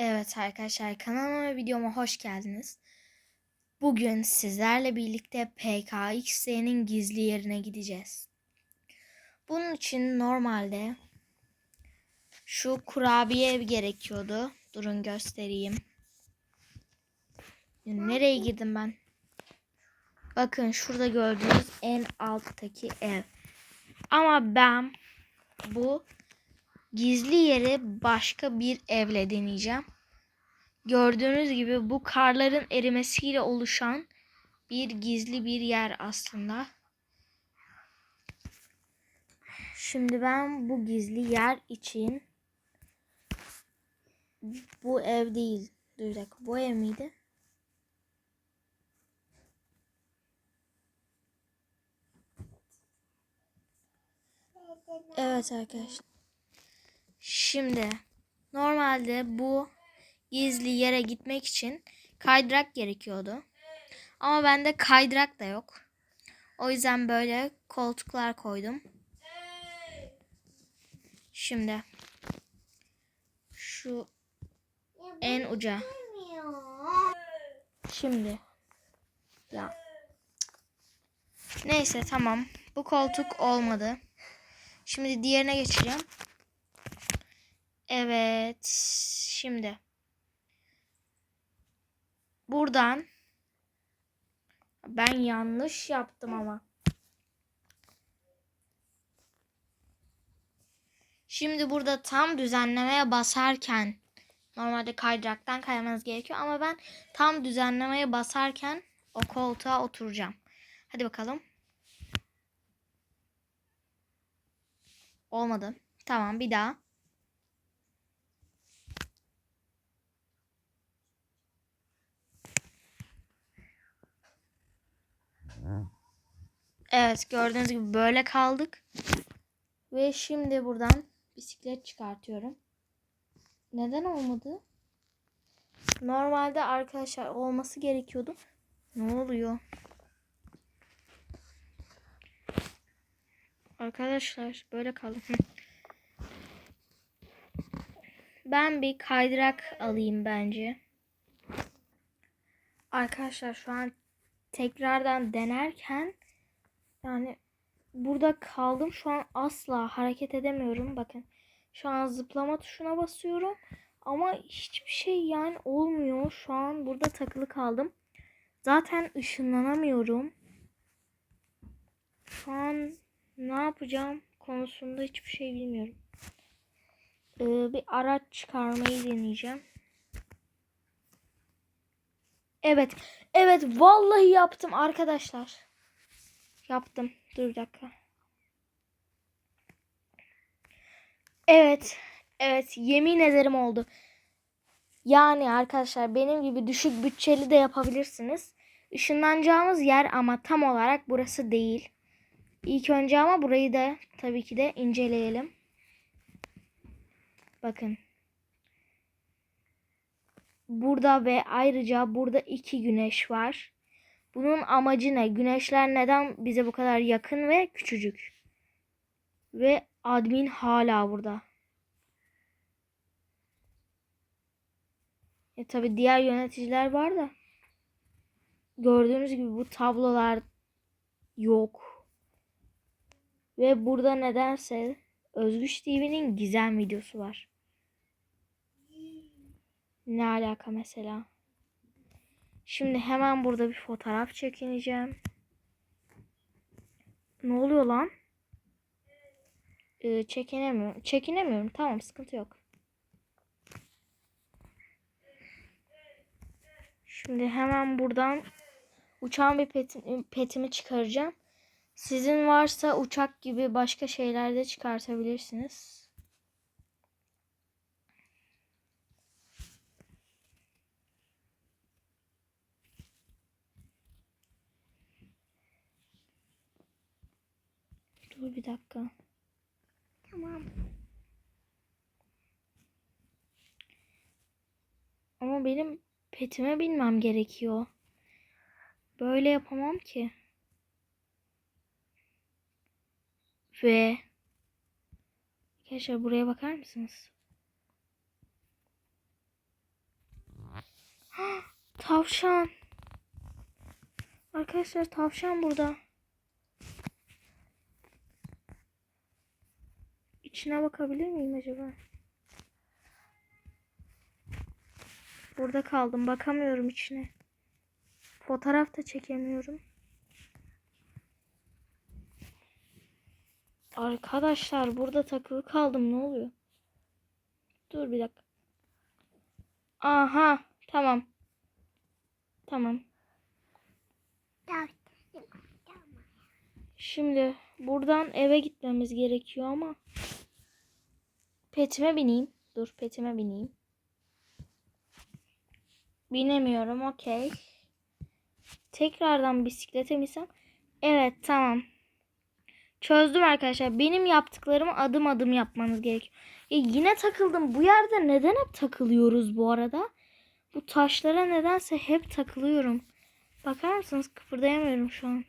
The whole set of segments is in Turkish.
Evet arkadaşlar kanalıma ve videoma hoş geldiniz. Bugün sizlerle birlikte PKXD'nin gizli yerine gideceğiz. Bunun için normalde şu kurabiye gerekiyordu. Durun göstereyim. Nereye girdim ben? Bakın şurada gördüğünüz en alttaki ev. Ama ben bu gizli yeri başka bir evle deneyeceğim. Gördüğünüz gibi bu karların erimesiyle oluşan bir gizli bir yer aslında. Şimdi ben bu gizli yer için bu ev değil. Dur dakika. Bu ev miydi? Evet arkadaşlar. Şimdi normalde bu gizli yere gitmek için kaydırak gerekiyordu. Ama bende kaydırak da yok. O yüzden böyle koltuklar koydum. Şimdi şu en uca. Şimdi ya neyse tamam. Bu koltuk olmadı. Şimdi diğerine geçeceğim. Evet. Şimdi. Buradan. Ben yanlış yaptım ama. Şimdi burada tam düzenlemeye basarken normalde kaydıraktan kaymanız gerekiyor ama ben tam düzenlemeye basarken o koltuğa oturacağım. Hadi bakalım. Olmadı. Tamam bir daha. Evet gördüğünüz gibi böyle kaldık. Ve şimdi buradan bisiklet çıkartıyorum. Neden olmadı? Normalde arkadaşlar olması gerekiyordu. Ne oluyor? Arkadaşlar böyle kaldım. Ben bir kaydırak alayım bence. Arkadaşlar şu an tekrardan denerken yani burada kaldım. Şu an asla hareket edemiyorum. Bakın şu an zıplama tuşuna basıyorum. Ama hiçbir şey yani olmuyor. Şu an burada takılı kaldım. Zaten ışınlanamıyorum. Şu an ne yapacağım konusunda hiçbir şey bilmiyorum. Ee, bir araç çıkarmayı deneyeceğim. Evet. Evet vallahi yaptım arkadaşlar. Yaptım. Dur bir dakika. Evet. Evet yemin ederim oldu. Yani arkadaşlar benim gibi düşük bütçeli de yapabilirsiniz. Işınlanacağımız yer ama tam olarak burası değil. İlk önce ama burayı da tabii ki de inceleyelim. Bakın. Burada ve ayrıca burada iki güneş var. Bunun amacı ne? Güneşler neden bize bu kadar yakın ve küçücük? Ve admin hala burada. E tabi diğer yöneticiler var da. Gördüğünüz gibi bu tablolar yok. Ve burada nedense Özgüç TV'nin gizem videosu var. Ne alaka mesela? Şimdi hemen burada bir fotoğraf çekineceğim. Ne oluyor lan? Ee, çekinemiyorum. Çekinemiyorum. Tamam sıkıntı yok. Şimdi hemen buradan uçağın bir peti, petimi çıkaracağım. Sizin varsa uçak gibi başka şeyler de çıkartabilirsiniz. Dur bir dakika. Tamam. Ama benim petime binmem gerekiyor. Böyle yapamam ki. Ve arkadaşlar buraya bakar mısınız? tavşan. Arkadaşlar tavşan burada. İçine bakabilir miyim acaba? Burada kaldım. Bakamıyorum içine. Fotoğraf da çekemiyorum. Arkadaşlar burada takılı kaldım. Ne oluyor? Dur bir dakika. Aha. Tamam. Tamam. Şimdi buradan eve gitmemiz gerekiyor ama petime bineyim. Dur petime bineyim. Binemiyorum. Okey. Tekrardan bisiklete binsem. Evet tamam. Çözdüm arkadaşlar. Benim yaptıklarımı adım adım yapmanız gerekiyor. Ya yine takıldım. Bu yerde neden hep takılıyoruz bu arada? Bu taşlara nedense hep takılıyorum. Bakar mısınız? Kıpırdayamıyorum şu an.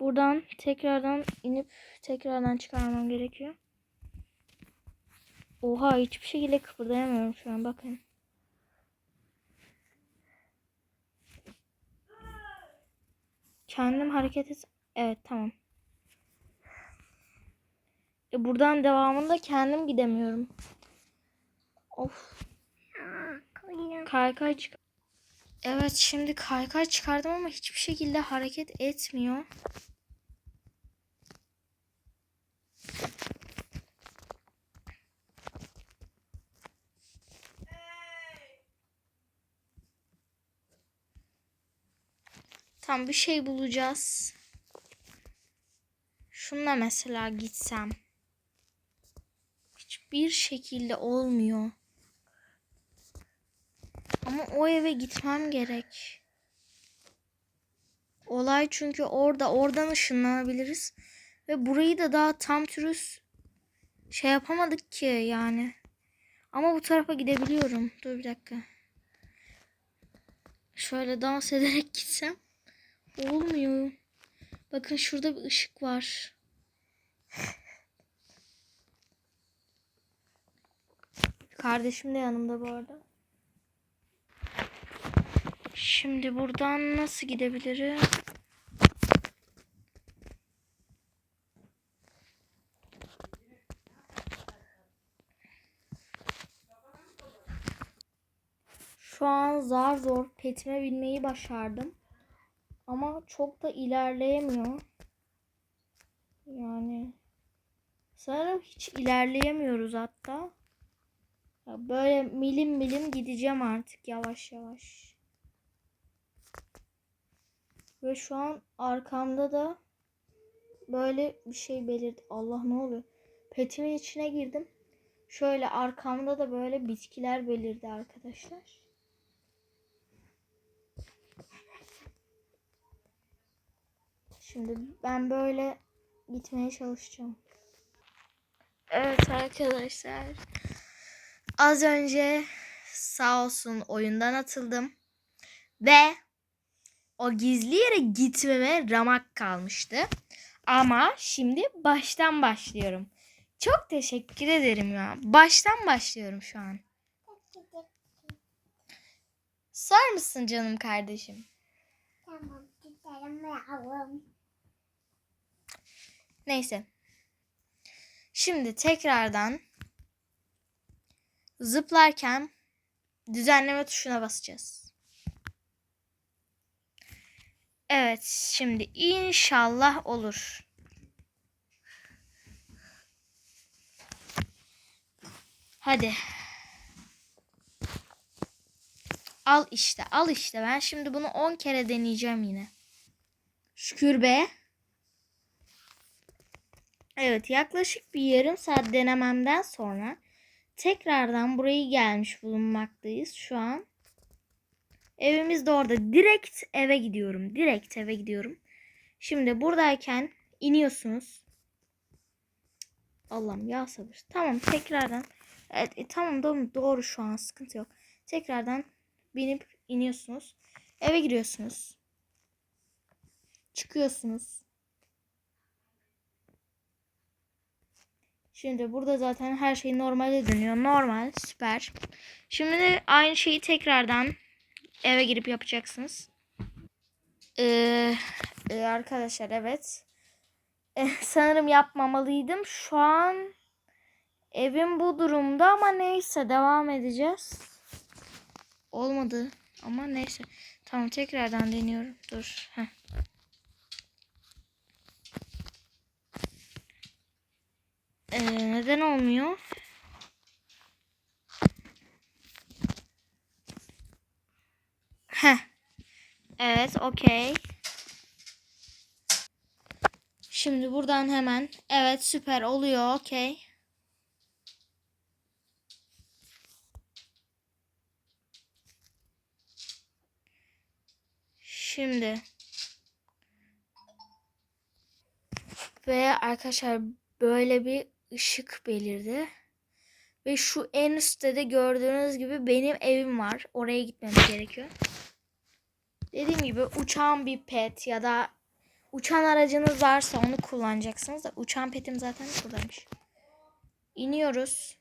Buradan tekrardan inip tekrardan çıkarmam gerekiyor. Oha hiçbir şekilde kıpırdayamıyorum şu an bakın. Kendim hareket et. Evet tamam. E buradan devamında kendim gidemiyorum. Of. Kaykay çık. Evet şimdi kaykay çıkardım ama hiçbir şekilde hareket etmiyor. Tam bir şey bulacağız. Şununla mesela gitsem. Hiçbir şekilde olmuyor. Ama o eve gitmem gerek. Olay çünkü orada. Oradan ışınlanabiliriz. Ve burayı da daha tam türüz şey yapamadık ki yani. Ama bu tarafa gidebiliyorum. Dur bir dakika. Şöyle dans ederek gitsem. Olmuyor. Bakın şurada bir ışık var. Kardeşim de yanımda bu arada. Şimdi buradan nasıl gidebilirim? Şu an zar zor petime binmeyi başardım. Ama çok da ilerleyemiyor. Yani sanırım hiç ilerleyemiyoruz hatta. Böyle milim milim gideceğim artık yavaş yavaş. Ve şu an arkamda da böyle bir şey belirdi. Allah ne oluyor? Petimin içine girdim. Şöyle arkamda da böyle bitkiler belirdi arkadaşlar. Şimdi ben böyle gitmeye çalışacağım. Evet arkadaşlar. Az önce sağ olsun oyundan atıldım. Ve o gizli yere gitmeme ramak kalmıştı. Ama şimdi baştan başlıyorum. Çok teşekkür ederim ya. Baştan başlıyorum şu an. Sor musun canım kardeşim? Tamam gidelim yavrum. Neyse. Şimdi tekrardan zıplarken düzenleme tuşuna basacağız. Evet, şimdi inşallah olur. Hadi. Al işte, al işte. Ben şimdi bunu 10 kere deneyeceğim yine. Şükür be. Evet yaklaşık bir yarım saat denememden sonra tekrardan burayı gelmiş bulunmaktayız şu an. Evimiz de orada. Direkt eve gidiyorum. Direkt eve gidiyorum. Şimdi buradayken iniyorsunuz. Allah'ım ya sabır. Tamam tekrardan. Evet e, tamam doğru, doğru şu an sıkıntı yok. Tekrardan binip iniyorsunuz. Eve giriyorsunuz. Çıkıyorsunuz. Şimdi burada zaten her şey normale dönüyor. Normal, süper. Şimdi aynı şeyi tekrardan eve girip yapacaksınız. Ee, e, arkadaşlar evet. Eh, sanırım yapmamalıydım. Şu an evim bu durumda ama neyse devam edeceğiz. Olmadı ama neyse. Tamam tekrardan deniyorum. Dur. Heh. Ee, neden olmuyor? Heh. Evet, okey. Şimdi buradan hemen evet süper oluyor, okey. Şimdi ve arkadaşlar böyle bir ışık belirdi. Ve şu en üstte de gördüğünüz gibi benim evim var. Oraya gitmemiz gerekiyor. Dediğim gibi uçan bir pet ya da uçan aracınız varsa onu kullanacaksınız da uçan petim zaten buradaymış. İniyoruz.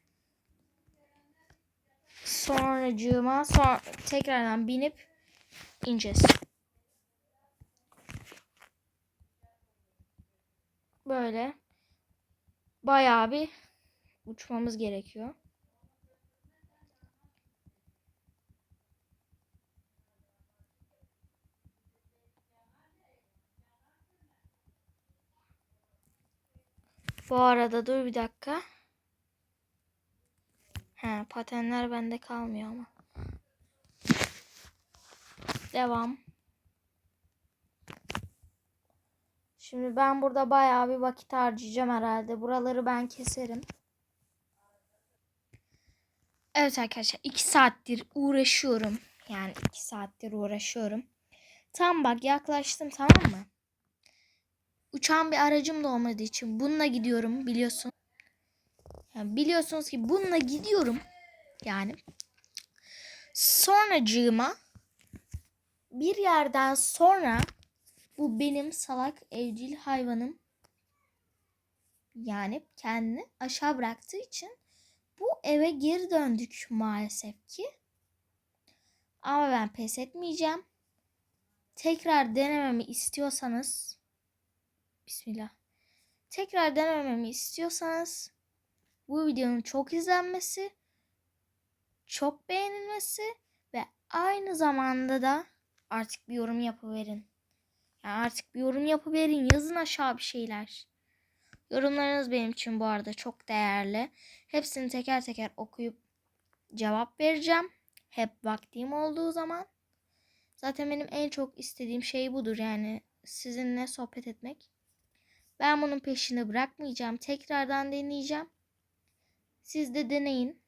Sonracığıma sonra tekrardan binip ineceğiz. Böyle bayağı bir uçmamız gerekiyor. Bu arada dur bir dakika. He, patenler bende kalmıyor ama. Devam. Şimdi ben burada bayağı bir vakit harcayacağım herhalde. Buraları ben keserim. Evet arkadaşlar 2 saattir uğraşıyorum. Yani 2 saattir uğraşıyorum. Tam bak yaklaştım tamam mı? Uçan bir aracım da olmadığı için bununla gidiyorum biliyorsun. Yani biliyorsunuz ki bununla gidiyorum. Yani sonracığıma bir yerden sonra bu benim salak evcil hayvanım yani kendini aşağı bıraktığı için bu eve geri döndük maalesef ki. Ama ben pes etmeyeceğim. Tekrar denememi istiyorsanız Bismillah. Tekrar denememi istiyorsanız bu videonun çok izlenmesi, çok beğenilmesi ve aynı zamanda da artık bir yorum yapıverin. Yani artık bir yorum yapıverin. Yazın aşağı bir şeyler. Yorumlarınız benim için bu arada çok değerli. Hepsini teker teker okuyup cevap vereceğim. Hep vaktim olduğu zaman. Zaten benim en çok istediğim şey budur yani sizinle sohbet etmek. Ben bunun peşini bırakmayacağım. Tekrardan deneyeceğim. Siz de deneyin.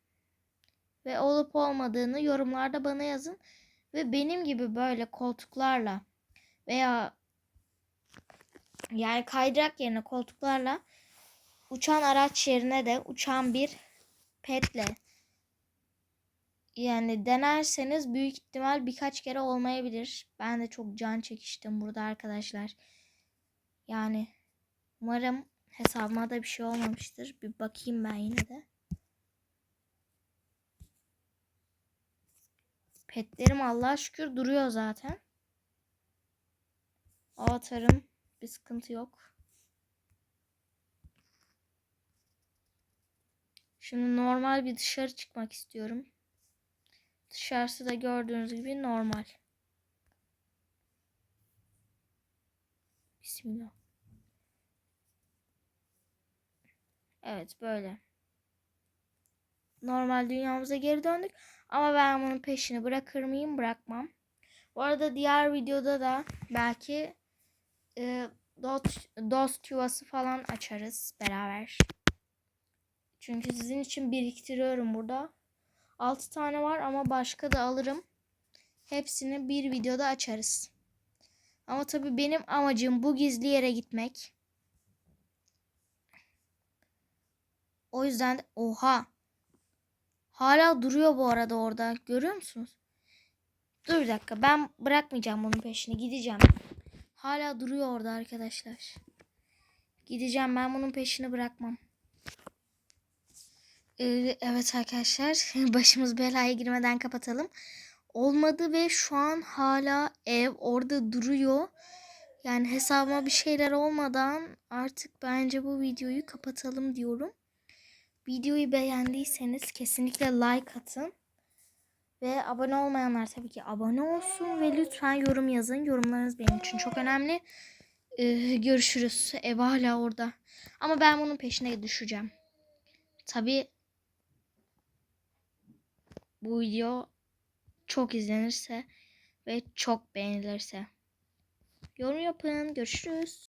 Ve olup olmadığını yorumlarda bana yazın. Ve benim gibi böyle koltuklarla veya yani kaydırak yerine koltuklarla uçan araç yerine de uçan bir petle yani denerseniz büyük ihtimal birkaç kere olmayabilir. Ben de çok can çekiştim burada arkadaşlar. Yani umarım hesabıma da bir şey olmamıştır. Bir bakayım ben yine de. Petlerim Allah'a şükür duruyor zaten. Avatarım bir sıkıntı yok. Şimdi normal bir dışarı çıkmak istiyorum. Dışarısı da gördüğünüz gibi normal. Bismillah. Evet böyle. Normal dünyamıza geri döndük. Ama ben bunun peşini bırakır mıyım? Bırakmam. Bu arada diğer videoda da belki e, dost, dost yuvası falan açarız beraber. Çünkü sizin için biriktiriyorum burada. 6 tane var ama başka da alırım. Hepsini bir videoda açarız. Ama tabii benim amacım bu gizli yere gitmek. O yüzden oha. Hala duruyor bu arada orada. Görüyor musunuz? Dur bir dakika. Ben bırakmayacağım bunun peşini. Gideceğim. Hala duruyor orada arkadaşlar. Gideceğim. Ben bunun peşini bırakmam. Ee, evet arkadaşlar başımız belaya girmeden kapatalım. Olmadı ve şu an hala ev orada duruyor. Yani hesabıma bir şeyler olmadan artık bence bu videoyu kapatalım diyorum. Videoyu beğendiyseniz kesinlikle like atın. Ve abone olmayanlar tabii ki abone olsun ve lütfen yorum yazın. Yorumlarınız benim için çok önemli. Ee, görüşürüz. Ev hala orada. Ama ben bunun peşine düşeceğim. Tabii bu video çok izlenirse ve çok beğenilirse. Yorum yapın. Görüşürüz.